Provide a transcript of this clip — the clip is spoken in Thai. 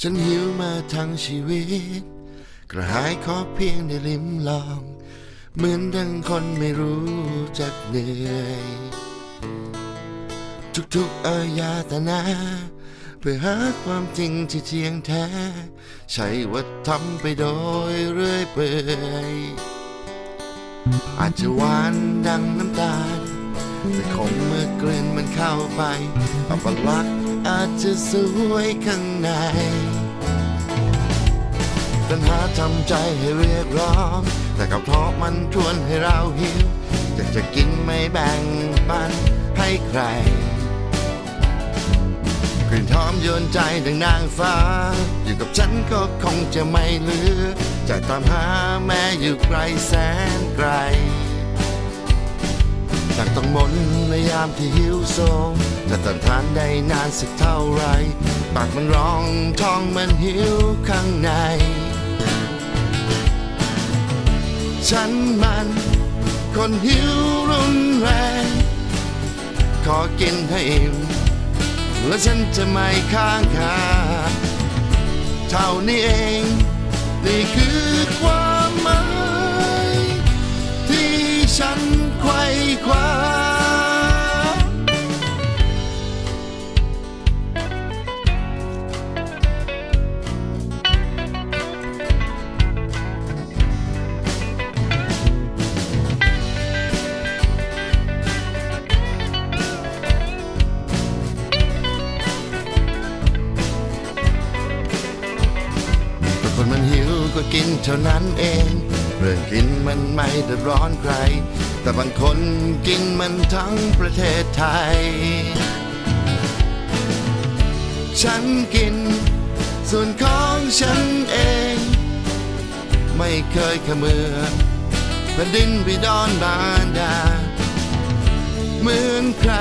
ฉันหิวมาทั้งชีวิต กระหายขอเพียงได้ลิ้มลอง เหมือนดังคนไม่รู้จักเหนื่อย ทุกๆอายาตนา เพื่อหาความจริงที่เที่ยงแท้ ใช่ว่าทำไปโดยเรื่อยเปื่อย อาจจะหวานดังน้ำตาล แต่คงเมื่อกลืนมันเข้าไปอัปลักษณ์อาจจะสวยข้างในปัญหาทำใจให้เรียกร้อง แต่กับเพราะมันชวนให้เราหิวอยากจะกินไม่แบ่งปันให้ใครกลิ่นหอมโยนใจดังนางฟ้า อยู่กับฉันก็คงจะไม่เหลือจะตามหาแม้อยู่ไกลแสนไกล มนในยามที่หิวโซงจะต้านทานได้นานสักเท่าไร ปากมันร้องท้องมันหิวข้างใน ฉันมัน คนหิวรุนแรง ขอกินให้อิ่ม และฉันจะไม่ค้างคาเท่านี้เอง นี่คือ ก็กินเท่านั้นเอง เรื่องกินมันไม่เดือดร้อนใคร แต่บางคนกินมันทั้งประเทศไทย ฉันกิน ส่วนของฉันเอง ไม่เคยขมือแผ่นดินบิดอนบานดาเหมือนใคร